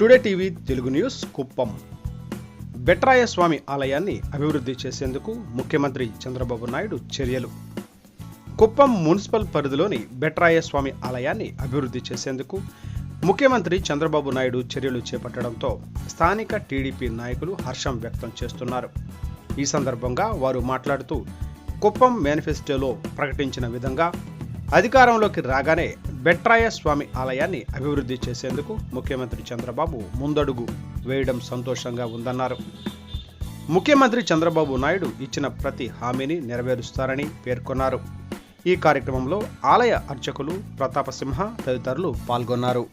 Today TV Telugu news Kuppam. Betraya Swamy ఆలయాన్ని అభివృద్ధి చేసేందుకు ముఖ్యమంత్రి చంద్రబాబు నాయుడు చర్యలు. కుప్పం మున్సిపల్ పరిధిలోని బెట్రాయ స్వామి ఆలయాన్ని అభివృద్ధి చేసేందుకు ముఖ్యమంత్రి చంద్రబాబు నాయుడు చర్యలు చేపట్టడంతో స్థానిక టీడీపీ నాయకులు హర్షం వ్యక్తం చేస్తున్నారు. ఈ సందర్భంగా వారు మాట్లాడుతూ కుప్పం మేనిఫెస్టోలో ప్రకటించిన విధంగా అధికారంలోకి రాగానే బెట్రాయ స్వామి ఆలయాన్ని అభివృద్ధి చేసేందుకు ముఖ్యమంత్రి చంద్రబాబు ముందడుగు వేయడం సంతోషంగా ఉందన్నారు. ముఖ్యమంత్రి చంద్రబాబు నాయుడు ఇచ్చిన ప్రతి హామీని నెరవేరుస్తారని పేర్కొన్నారు. ఈ కార్యక్రమంలో ఆలయ అర్చకులు ప్రతాపసింహ తదితరులు పాల్గొన్నారు.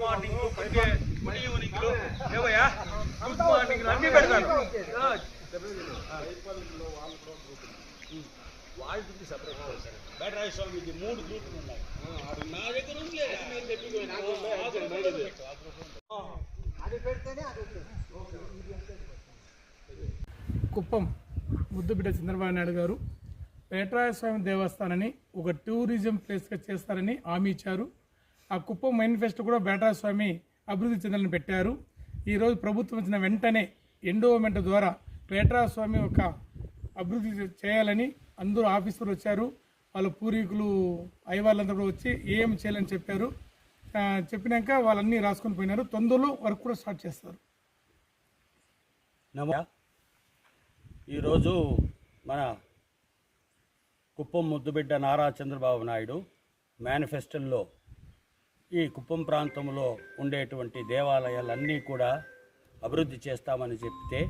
మార్నింగ్ గుడ్ గుడ్ ఈవినింగ్ ఏమయ్యా గుడ్ మార్నింగ్ అన్ని పెడతాను వాళ్ళకి సపరేట్ బెటర్ ఐశ్వరం ఇది మూడు గ్రూపులు ఉన్నాయి. నా దగ్గర ఉంది నేను చెప్పి కుప్పం ముద్దుబిడ్డ చంద్రబాబు నాయుడు గారు పేట్రాయ స్వామి దేవస్థానాన్ని ఒక టూరిజం ప్లేస్గా చేస్తారని హామీ ఇచ్చారు. ఆ కుప్పం మేనిఫెస్టో కూడా పేట్రాయ స్వామి అభివృద్ధి చెందాలని పెట్టారు. ఈరోజు ప్రభుత్వం వచ్చిన వెంటనే ఎండోమెంట్ ద్వారా పేట్రాయ స్వామి ఒక అభివృద్ధి చేయాలని అందరూ ఆఫీసర్లు వచ్చారు. వాళ్ళ పూర్వీకులు అయ్యవాళ్ళందరూ కూడా వచ్చి ఏం చేయాలని చెప్పారు. చెప్పినాక వాళ్ళన్నీ రాసుకొని పోయినారు. తొందరలో వర్క్ కూడా స్టార్ట్ చేస్తారు. ఈరోజు మన కుప్పం ముద్దుబిడ్డ నారా చంద్రబాబు నాయుడు మేనిఫెస్టోలో ఈ కుప్పం ప్రాంతంలో ఉండేటువంటి దేవాలయాలన్నీ కూడా అభివృద్ధి చేస్తామని చెప్తే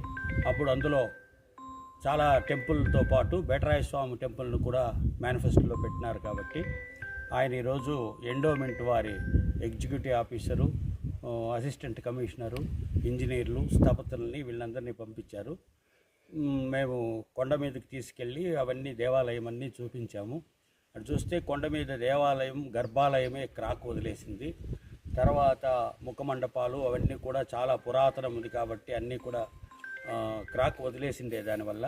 అప్పుడు అందులో చాలా టెంపుల్తో పాటు బెటరాయ స్వామి టెంపుల్ను కూడా మేనిఫెస్టోలో పెట్టినారు కాబట్టి ఆయన ఈరోజు ఎండోమెంట్ వారి ఎగ్జిక్యూటివ్ ఆఫీసరు అసిస్టెంట్ కమిషనరు ఇంజనీర్లు స్థపతుల్ని వీళ్ళందరినీ పంపించారు. మేము కొండ మీదకి తీసుకెళ్ళి అవన్నీ దేవాలయం అన్నీ చూపించాము. అటు చూస్తే కొండ మీద దేవాలయం గర్భాలయమే క్రాక్ వదిలేసింది. తర్వాత ముఖమండపాలు అవన్నీ కూడా చాలా పురాతనం ఉంది కాబట్టి అన్నీ కూడా క్రాక్ వదిలేసిందే దానివల్ల.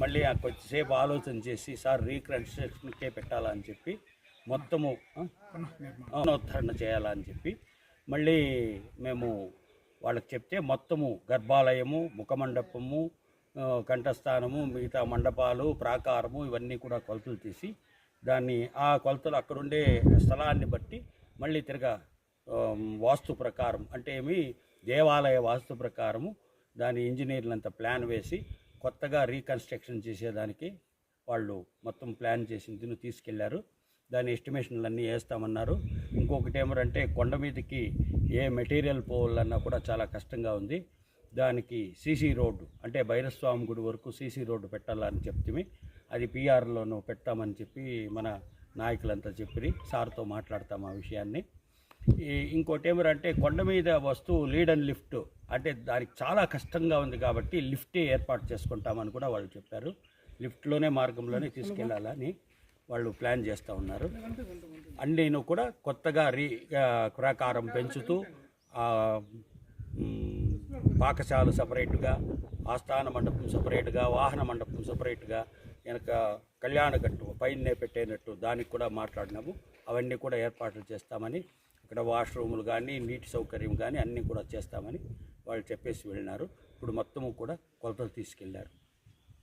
మళ్ళీ ఆ కొద్దిసేపు ఆలోచన చేసి సార్ రీకన్స్ట్రక్షన్కే పెట్టాలా? అని చెప్పి మొత్తము పునరుద్ధరణ చేయాలా అని చెప్పి మళ్ళీ మేము వాళ్ళకి చెప్తే మొత్తము గర్భాలయము ముఖమండపము కంఠస్థానము మిగతా మండపాలు ప్రాకారము ఇవన్నీ కూడా కొలతలు తీసి దాన్ని ఆ కొలతలు అక్కడుండే స్థలాన్ని బట్టి మళ్ళీ తిరగా వాస్తు ప్రకారం అంటే ఏమి దేవాలయ వాస్తు ప్రకారము దాని ఇంజనీర్లంతా ప్లాన్ వేసి కొత్తగా రీకన్స్ట్రక్షన్ చేసేదానికి వాళ్ళు మొత్తం ప్లాన్ చేసింది తీసుకెళ్ళారు. దాని ఎస్టిమేషన్లు అన్నీ వేస్తామన్నారు. ఇంకొకటి ఏమంటే కొండ మీదకి ఏ మెటీరియల్ పోవాలన్నా కూడా చాలా కష్టంగా ఉంది. దానికి సీసీ రోడ్డు అంటే భైరస్వామి గుడి వరకు సీసీ రోడ్డు పెట్టాలని చెప్తే అది పీఆర్లోనూ పెడతామని చెప్పి మన నాయకులంతా చెప్పి సార్తో మాట్లాడతాం ఆ విషయాన్ని. ఇంకోటి ఏమిరంటే కొండ మీద వస్తువు లీడ్ అండ్ లిఫ్ట్ అంటే దానికి చాలా కష్టంగా ఉంది కాబట్టి లిఫ్టే ఏర్పాటు చేసుకుంటామని కూడా వాళ్ళు చెప్పారు. లిఫ్ట్లోనే మార్గంలోనే తీసుకెళ్ళాలని వాళ్ళు ప్లాన్ చేస్తూ ఉన్నారు. అన్నీను కూడా కొత్తగా రీ ఆ, ప్రాకారం పెంచుతూ పాకశాల సపరేట్గా ఆస్థాన మండపం సపరేట్గా వాహన మండపం సపరేట్గా వెనక కళ్యాణ గట్టు పైనే పెట్టేనట్టు దానికి కూడా మాట్లాడినాము. అవన్నీ కూడా ఏర్పాట్లు చేస్తామని ఇక్కడ వాష్రూములు కానీ నీటి సౌకర్యం కానీ అన్నీ కూడా చేస్తామని వాళ్ళు చెప్పేసి వెళ్ళినారు. ఇప్పుడు మొత్తము కూడా కొలతలు తీసుకెళ్ళారు